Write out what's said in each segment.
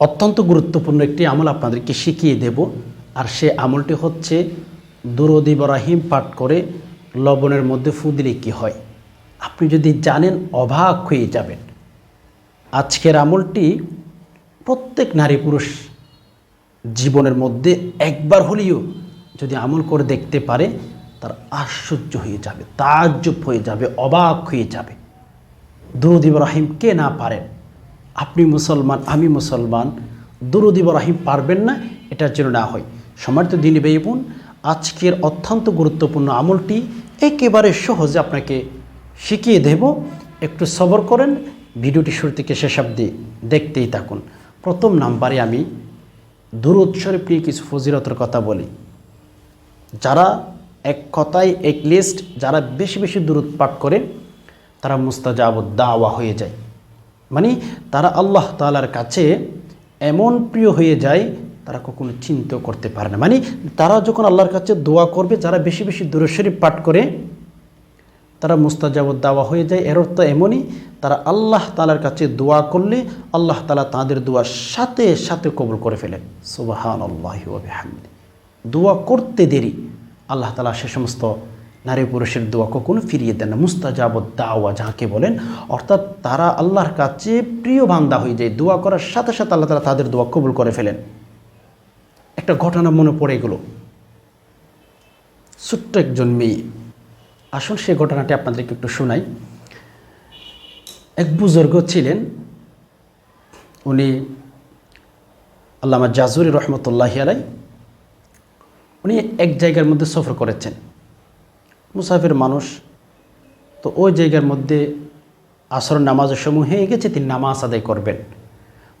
অত্যন্ত গুরুত্বপূর্ণ একটি আমল আপনাদেরকে শিখিয়ে দেব। আর সে আমলটি হচ্ছে, দুরদ ইব্রাহিম পাঠ করে লবণের মধ্যে ফু দিলে কী হয়? আপনি যদি জানেন, অবাক হয়ে যাবেন। আজকের আমলটি প্রত্যেক নারী পুরুষ জীবনের মধ্যে একবার হলেও যদি আমল করে দেখতে পারে, তার আশ্চর্য হয়ে যাবে, তাজ্জব হয়ে যাবে, অবাক হয়ে যাবে। দুরুদ ইব্রাহিম কে না পারেন? আপনি মুসলমান, আমি মুসলমান, দুরুদ ইব্রাহিম পারবেন না, এটার জন্য না হয়। সমার্থ দিন বেইবুন আজকের অত্যন্ত গুরুত্বপূর্ণ আমলটি একেবারে সহজে আপনাকে শিখিয়ে দেব। একটু সবর করেন, ভিডিওটি শুরু থেকে শেষ অবধি দেখতেই থাকুন। প্রথম নাম্বারে আমি দুরুদ শরীফ নিয়ে কিছু ফজিলতের কথা বলি। যারা এক কথায়, এক লিস্ট যারা বেশি বেশি দূরত পাঠ করে, তারা মুস্তাজাব দাওয়া হয়ে যায়। মানে তারা আল্লাহ তালার কাছে এমন প্রিয় হয়ে যায়, তারা কখনো চিন্তাও করতে পারে না। মানে তারা যখন আল্লাহর কাছে দোয়া করবে, যারা বেশি বেশি দূরশরীফ পাঠ করে, তারা মুস্তাজাব দাওয়া হয়ে যায়। এর অর্থ এমনই, তারা আল্লাহ তালার কাছে দোয়া করলে, আল্লাহ তালা তাদের দোয়ার সাথে সাথে কবুল করে ফেলেন সুবাহান আল্লাহ দোয়া করতে দেরি, আল্লাহ তালা সে সমস্ত নারী পুরুষের দোয়া কখনো ফিরিয়ে দেন না। মুস্তাজাব দাওয়া যাকে বলেন, অর্থাৎ তারা আল্লাহর কাছে প্রিয় বান্দা হয়ে যায়। দোয়া করার সাথে সাথে আল্লাহ তারা তাদের দোয়া কবুল করে ফেলেন। একটা ঘটনা মনে পড়ে গেল। ছোট্ট একজন মেয়ে। আসুন সে ঘটনাটি আপনাদেরকে একটু শোনাই। এক বুজুর্গ ছিলেন। উনি আল্লামা জাজুরি রহমতুল্লাহ আলাই উনি এক জায়গার মধ্যে সফর করেছেন। মুসাফির মানুষ। তো ওই জায়গার মধ্যে আসর নামাজের সময় হয়ে গেছে, তিনি নামাজ আদায় করবেন।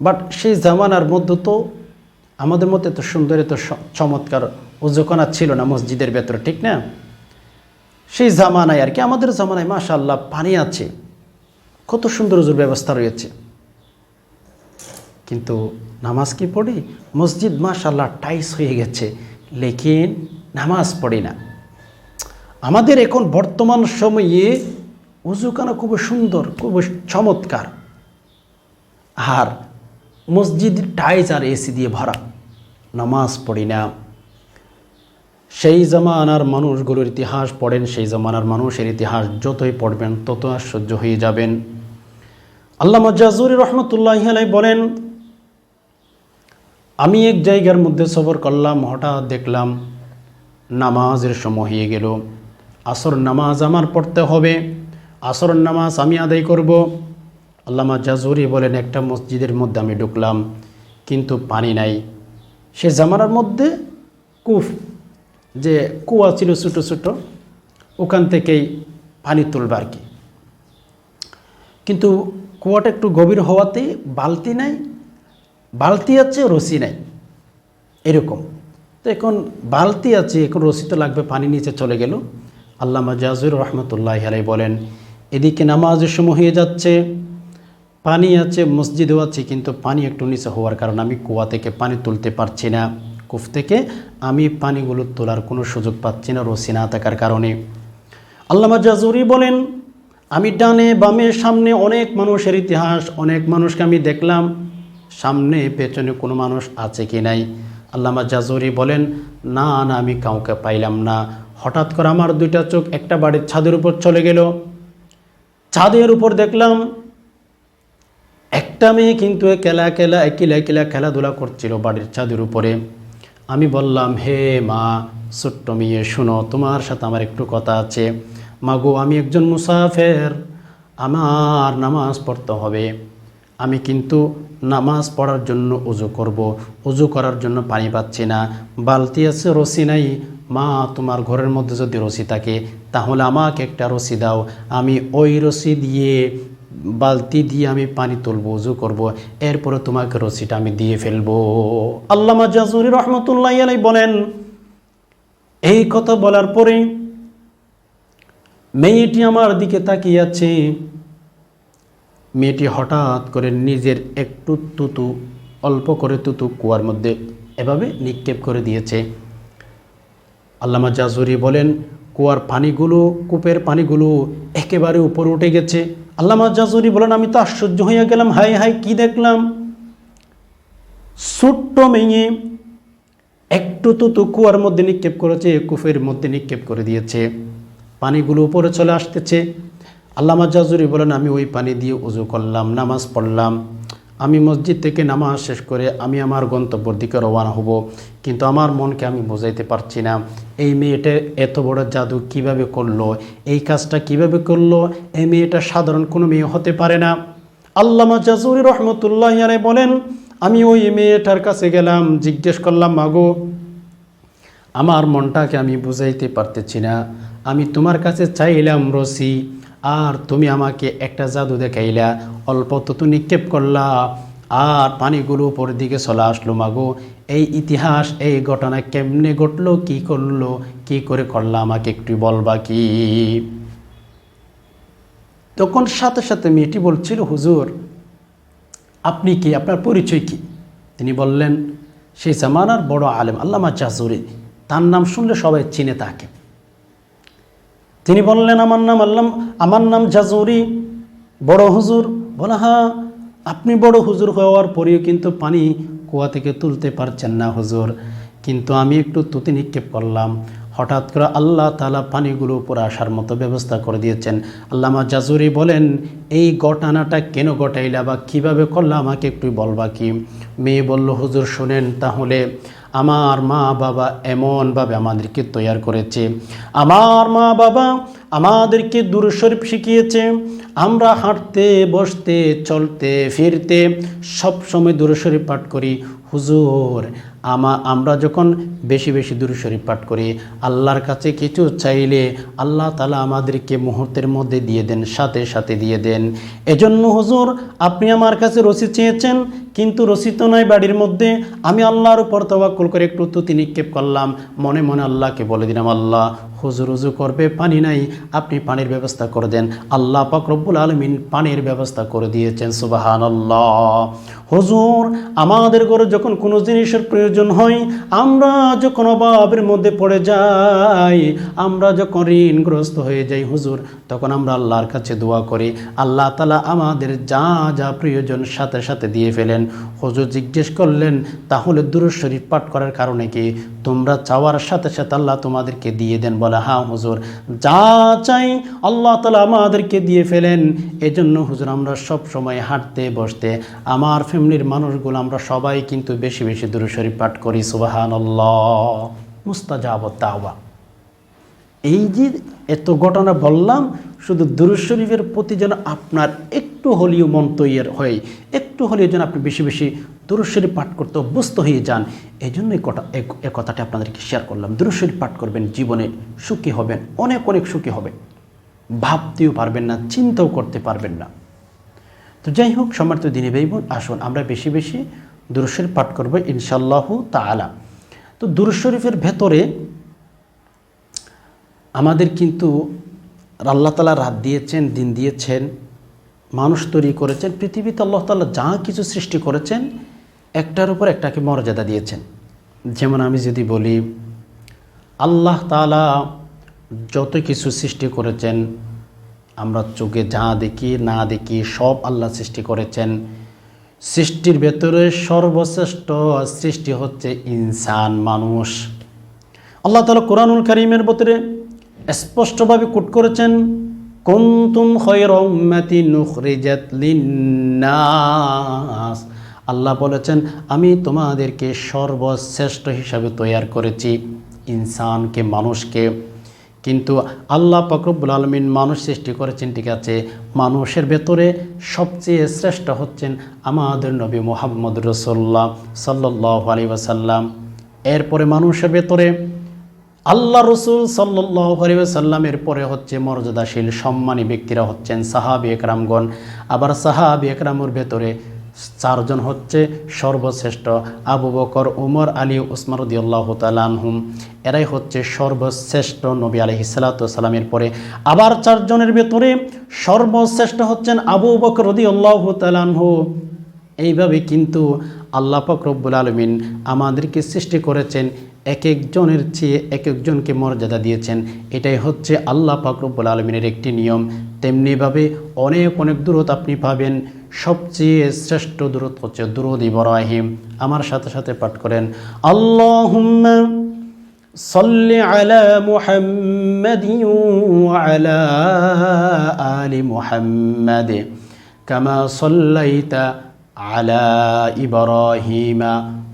বাট সেই জামানার মধ্যে তো আমাদের মধ্যে তো সুন্দর, এত চমৎকার উজকনা ছিল না মসজিদের ভেতরে, ঠিক না? সেই জামানায় আর কি, আমাদের জামানায় মাশা আল্লাহ পানি আছে। কত সুন্দর উজুর ব্যবস্থা রয়েছে। কিন্তু নামাজ কি পড়ি? মসজিদ মাশাল্লাহ টাইস হয়ে গেছে, লেকিন নামাজ পড়ি না। আমাদের এখন বর্তমান সময়ে উজুখানা খুব সুন্দর খুব চমৎকার। আর মসজিদ টাইস আর এসি দিয়ে ভরা। নামাজ পড়ি না। সেই জামানার মানুষগুলোর ইতিহাস পড়েন, সেই জামানার মানুষের ইতিহাস যতই পড়বেন, তত আশ্চর্য হয়ে যাবেন। আল্লাহ জাজুরি রহমতুল্লাহ বলেন, আমি এক জায়গার মধ্যে সফর করলাম, হঠাৎ দেখলাম নামাজের সময় হয়ে গেল। আসর নামাজ আমার পড়তে হবে। আসর নামাজ আমি আদায় করব। আল্লামা জাজুরি বলেন, একটা মসজিদের মধ্যে আমি ঢুকলাম, কিন্তু পানি নাই। সে জামানার মধ্যে কুফ, যে কুয়া ছিল ছোটো ছোটো, ওখান থেকেই পানি তুলবে আর কি। কিন্তু কুয়াটা একটু গভীর হওয়াতে বালতি নাই, বালতি আছে, রশি নাই, এরকম। তো এখন বালতি আছে, এখন রশি তো লাগবে, পানি নিচে চলে গেল। আল্লাহ জাজুর রহমতুল্লাহ আলাই বলেন, এদিকে সময় হয়ে যাচ্ছে, পানি আছে, মসজিদও আছে, কিন্তু পানি একটু নিচে হওয়ার কারণে আমি কুয়া থেকে পানি তুলতে পারছি না। কুফ থেকে আমি পানিগুলো তোলার কোনো সুযোগ পাচ্ছি না, রশি না থাকার কারণে। আল্লামা জাজুরি বলেন, আমি ডানে বামে সামনে অনেক মানুষের ইতিহাস, অনেক মানুষকে আমি দেখলাম। সামনে, পেছনে কোনো মানুষ আছে কি নাই? আল্লামা জাজুরি বলেন, না না, আমি কাউকে পাইলাম না। হঠাৎ করে আমার দুইটা চোখ একটা বাড়ির ছাদের উপর চলে গেল। ছাদের উপর দেখলাম একটা মেয়ে কিন্তু কেলা কেলা একিলা একিলা খেলাধুলা করছিল বাড়ির ছাদের উপরে। আমি বললাম, হে মা, ছোট্ট মেয়ে, শুনো, তোমার সাথে আমার একটু কথা আছে। মা গো, আমি একজন মুসাফের, আমার নামাজ পড়তে হবে। আমি কিন্তু নামাজ পড়ার জন্য উজু করব, উজু করার জন্য পানি পাচ্ছি না, বালতি আছে, রশি নাই মা, তোমার ঘরের মধ্যে যদি রশি থাকে, তাহলে আমাকে একটা রশি দাও। আমি ওই রশি দিয়ে, বালতি দিয়ে আমি পানি তুলবো, উজু করব। এরপরে তোমাকে রশিটা আমি দিয়ে ফেলব। আল্লামা জাজুরি রহমতুল্লাহ আলাই বলেন, এই কথা বলার পরে মেয়েটি আমার দিকে তাকিয়ে আছে। মেয়েটি হঠাৎ করে নিজের একটু তুতু, অল্প করে তুতু কুয়ার মধ্যে এভাবে নিক্ষেপ করে দিয়েছে। আল্লামা জাজুরি বলেন, কুয়ার পানিগুলো, কূপের পানিগুলো একেবারে উপরে উঠে গেছে। আল্লামা জাজুরি বলেন, আমি তো আশ্চর্য হয়ে গেলাম হাই হাই কি দেখলাম? ছোট্ট মেয়ে একটু তো তো কুয়ার মধ্যে নিক্ষেপ করেছে কুফের মধ্যে নিক্ষেপ করে দিয়েছে। পানিগুলো উপরে চলে আসতেছে। আল্লামা জাজুরি বলেন, আমি ওই পানি দিয়ে উজু করলাম, নামাজ পড়লাম। আমি মসজিদ থেকে নামাজ শেষ করে আমি আমার গন্তব্যের দিকে রওনা হব। কিন্তু আমার মনকে আমি বোঝাইতে পারছি না। এই মেয়েটা এত বড় জাদু কীভাবে করল? এই কাজটা কীভাবে করল? এই মেয়েটা সাধারণ কোনো মেয়ে হতে পারে না। আল্লামা জাজুরি রহমতুল্লাহ বলেন, আমি ওই মেয়েটার কাছে গেলাম, জিজ্ঞেস করলাম, মাগো, আমার মনটাকে আমি বুঝাইতে পারতেছি না। আমি তোমার কাছে চাইলাম রসি, আর তুমি আমাকে একটা জাদু দেখাইলা। অল্প তো নিক্ষেপ করলা, আর পানিগুলো উপরের দিকে চলে আসলো, মাগো। এই ইতিহাস, এই ঘটনা কেমনে ঘটলো, কি করল, কি করে করল, আমাকে একটু বলবা কি? তখন সাথে সাথে মেয়েটি বলছিল, হুজুর, আপনি কি, আপনার পরিচয় কি? তিনি বললেন সেই জামানার বড় আলেম, আল্লামা জাজুরি। তার নাম শুনলে সবাই চিনে তাকে। তিনি বললেন, আমার নাম আল্লাম, আমার নাম জাজুরি। বড় হুজুর? বলা হ্যাঁ। আপনি বড় হুজুর হওয়ার পরেও কিন্তু পানি কুয়া থেকে তুলতে পারছেন না হুজুর। কিন্তু আমি একটু তুতি নিক্ষেপ করলাম। হঠাৎ করে আল্লাহ তালা পানিগুলো উপরে আসার মতো ব্যবস্থা করে দিয়েছেন। আল্লামা জাজুরি বলেন, এই ঘটনাটা কেন ঘটাইলা বা কীভাবে করলা আমাকে একটু বলবা কি? মেয়ে বলল, হুজুর, শোনেন, তাহলে আমার মা বাবা এমনভাবে আমাদেরকে তৈয়ার করেছে। আমার মা বাবা আমাদেরকে দূরশরীফ শিখিয়েছে, আমরা হাঁটতে, বসতে, চলতে, ফিরতে সব সময় দূরশরীফ পাঠ করি। হুজুর, আমা আমরা যখন বেশি বেশি দূরশরীফ পাঠ করি, আল্লাহর কাছে কিছু চাইলে আল্লাহ তালা আমাদেরকে মুহূর্তের মধ্যে দিয়ে দেন, সাথে সাথে দিয়ে দেন। এজন্য হুজুর, আপনি আমার কাছে রসি চেয়েছেন, কিন্তু রসি তো নয় বাড়ির মধ্যে। আমি আল্লাহর উপর তবাক্কুল করে একটু তুতি নিক্ষেপ করলাম। মনে মনে আল্লাহকে বলে দিলাম, আল্লাহ, হুজুর উজু করবে, পানি নাই আপনি পানির ব্যবস্থা করে দেন। আল্লাহ রব্বুল আলমিন পানির ব্যবস্থা করে দিয়েছেন সুবাহান আল্লাহ হুজুর, আমাদের ঘরে যখন কোনো জিনিসের প্রয়োজন হয়, আমরা যখন অভাবের মধ্যে পড়ে যাই, আমরা যখন ঋণগ্রস্ত হয়ে যাই, হুজুর, তখন আমরা আল্লাহর কাছে দোয়া করি। আল্লাহ তালা আমাদের যা যা প্রয়োজন সাথে সাথে দিয়ে ফেলেন। হুজুর জিজ্ঞেস করলেন, তাহলে শরীফ পাঠ করার কারণে কি তোমরা চাওয়ার সাথে সাথে আল্লাহ তোমাদেরকে দিয়ে দেন? বলে হ্যাঁ হুজুর, যা চাই, আল্লাহ তালা আমাদেরকে দিয়ে ফেলেন। এজন্য হুজুর, আমরা সব সময় হাঁটতে, বসতে, আমার ফ্যামিলির মানুষগুলো, আমরা সবাই কিন্তু বেশি বেশি শরীফ পাঠ করি সুবাহান মুস্তাজাব তাওবা। এই যে এত ঘটনা বললাম, শুধু দুরুজ শরীফের প্রতি যেন আপনার একটু হলেও মন তৈয়ার হয় একটু হলেও যেন আপনি বেশি বেশি দুরুজ শরীফ পাঠ করতে অভ্যস্ত হয়ে যান এই জন্য এই কথা এ কথাটা আপনাদেরকে শেয়ার করলাম। দুরুজ শরীফ পাঠ করবেন, জীবনে সুখী হবেন, অনেক অনেক সুখী হবেন। ভাবতেও পারবেন না, চিন্তাও করতে পারবেন না। তো যাই হোক, সম্মানিত দিনে ভাই বোন আসুন আমরা বেশি বেশি দুরুজ শরীফ পাঠ করব ইনশাল্লাহু তালা তো দুরুজ ভেতরে আমাদের কিন্তু আল্লাহ তালা রাত দিয়েছেন, দিন দিয়েছেন মানুষ তৈরি করেছেন, পৃথিবীতে আল্লাহ তালা যা কিছু সৃষ্টি করেছেন, একটার উপর একটাকে মর্যাদা দিয়েছেন। যেমন আমি যদি বলি, আল্লাহ তালা যত কিছু সৃষ্টি করেছেন, আমরা চোখে যা দেখি, না দেখি, সব আল্লাহ সৃষ্টি করেছেন। সৃষ্টির ভেতরে সর্বশ্রেষ্ঠ সৃষ্টি হচ্ছে ইনসান, মানুষ। আল্লাহ তালা কোরআনুল করিমের ভেতরে স্পষ্টভাবে কোট করেছেন কুনতুম খয়রা উম্মাতিন উখরিজাত লিন্নাস। আল্লাহ বলেছেন, আমি তোমাদেরকে সর্বশ্রেষ্ঠ হিসাবে তৈয়ার করেছি, ইনসানকে, মানুষকে। কিন্তু আল্লাহ ফকরবুল আলমিন মানুষ সৃষ্টি করেছেন, ঠিক আছে, মানুষের ভেতরে সবচেয়ে শ্রেষ্ঠ হচ্ছেন আমাদের নবী মোহাম্মদ রসোল্লা সাল্লাহ আলী ওয়াসাল্লাম। এরপরে মানুষের ভেতরে আল্লাহ রসুল সাল্লামের পরে হচ্ছে মর্যাদাশীল, সম্মানী ব্যক্তিরা হচ্ছেন সাহাবি একরামগণ। আবার সাহাবি একরামুর ভেতরে চারজন হচ্ছে সর্বশ্রেষ্ঠ আবু বকর, উমর, আলী উসমারদি আল্লাহ তালানহুম এরাই হচ্ছে সর্বশ্রেষ্ঠ নবী আলহি সালাতামের পরে। আবার চারজনের ভেতরে সর্বশ্রেষ্ঠ হচ্ছেন আবু বকর রদি আল্লাহ তালানহু এইভাবে কিন্তু আল্লাহ পাক রব্বুল আলমিন আমাদেরকে সৃষ্টি করেছেন এক একজনের চেয়ে এক একজনকে মর্যাদা দিয়েছেন এটাই হচ্ছে আল্লাহ পাক রব্বুল আলমিনের একটি নিয়ম তেমনিভাবে অনেক অনেক দূরত আপনি পাবেন সবচেয়ে শ্রেষ্ঠ দূরত হচ্ছে দুরুদ ইব্রাহিম আমার সাথে সাথে পাঠ করেন আল্লাহুম্মা صل على محمد وعلى آل محمد كما صليت على إبراهيم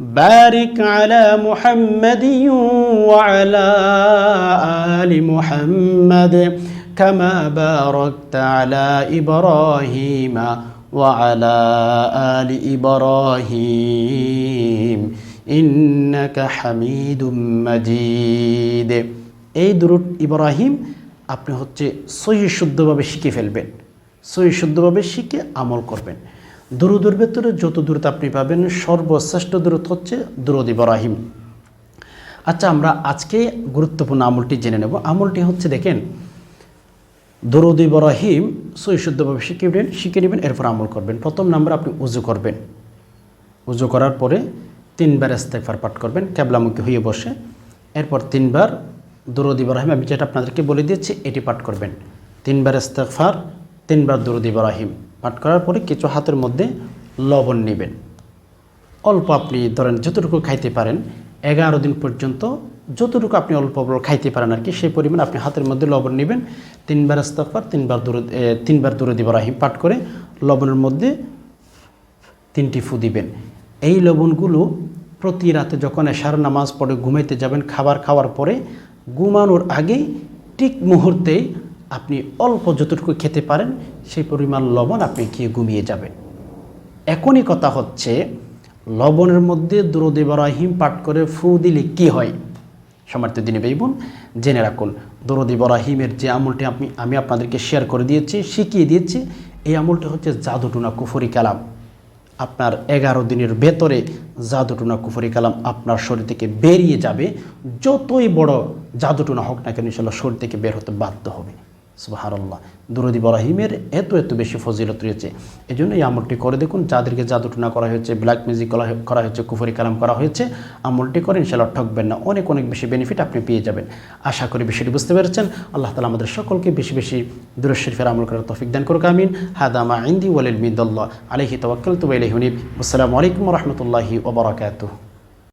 بارك على محمد وعلى آل محمد كما باركت على إبراهيم وعلى آل إبراهيم إنك حميد مجيد এই দুরুদ ইব্রাহিম আপনি হচ্ছে সহি শুদ্ধভাবে শিখে ফেলবেন সহি শুদ্ধভাবে শিখে আমল করবেন দুরুদের ভেতরে যত দূরত আপনি পাবেন, সর্বশ্রেষ্ঠ দূরত হচ্ছে দুরুদ ইব্রাহিম। আচ্ছা আমরা আজকে গুরুত্বপূর্ণ আমলটি জেনে নেব। আমলটি হচ্ছে, দেখেন, দরুদ ইব্রাহিম, সহি শুদ্ধভাবে শিখে নেবেন শিখে নেবেন, এরপর আমল করবেন। প্রথম নাম্বার, আপনি উজু করবেন। উজু করার পরে তিনবার ইস্তেকফার পাঠ করবেন ক্যাবলামুখী হয়ে বসে। এরপর তিনবার দরুদ ইব্রাহিম, আমি যেটা আপনাদেরকে বলে দিয়েছি, এটি পাঠ করবেন। তিনবার ইস্তেকফার তিনবার দরুদ ইব্রাহিম। পাঠ করার পরে কিছু হাতের মধ্যে লবণ নেবেন। অল্প আপনি ধরেন যতটুকু খাইতে পারেন এগারো দিন পর্যন্ত যতটুকু আপনি অল্প অল্প খাইতে পারেন আর কি সেই পরিমাণ আপনি হাতের মধ্যে লবণ নেবেন। তিনবার ইস্তেকফার তিনবার দরুদ এ, তিনবার দরুদ ইব্রাহিম পাঠ করে লবণের মধ্যে তিনটি ফু দিবেন। এই লবণগুলো প্রতি রাতে যখন এশার নামাজ পড়ে ঘুমাইতে যাবেন খাবার খাওয়ার পরে ঘুমানোর আগে ঠিক মুহূর্তেই আপনি অল্প যতটুকু খেতে পারেন, সেই পরিমাণ লবণ আপনি খেয়ে ঘুমিয়ে যাবেন। এখনই কথা হচ্ছে, লবণের মধ্যে দুরুদ পাঠ করে ফু দিলে কি হয়? সমার্থ দিনে বেইবুন জেনে রাখুন, দরুদ যে আমলটি আপনি, আমি আপনাদেরকে শেয়ার করে দিয়েছি, শিখিয়ে দিয়েছি, এই আমলটি হচ্ছে জাদুটুনা কুফরি কালাম। আপনার এগারো দিনের ভেতরে জাদুটুনা কুফরি কালাম আপনার শরীর থেকে বেরিয়ে যাবে, যতই বড় জাদুটুনা হোক না কেন, ইনশাল্লাহ শরীর থেকে বের হতে বাধ্য হবে। সুবাহারাল্লাহ দুরুদ ইব্রাহিমের এত এত বেশি ফজিলত রয়েছে। এই জন্য এই আমলটি করে দেখুন, যাদেরকে জাদুটুনা করা হয়েছে ব্ল্যাক মিউজিক করা হয়ে- হয়েছে, কুফরি কালাম করা হয়েছে, আমলটি করে ইনশাল্লাহ ঠকবেন না। অনেক অনেক বেশি বেনিফিট আপনি পেয়ে যাবেন। আশা করি বিষয়টি বুঝতে পেরেছেন। আল্লাহ তালা আমাদের সকলকে বেশি বেশি শরীফের আমল করার তৌফিক দান করুক, আমিন। হাদামা ইন্দি ওয়ালিল মিদুল্লাহ আলহি তওয়াক্কাল তু ইলাইহি হুনিব আসসালামু আলাইকুম রহমতুল্লাহি ওবরাকাতুহ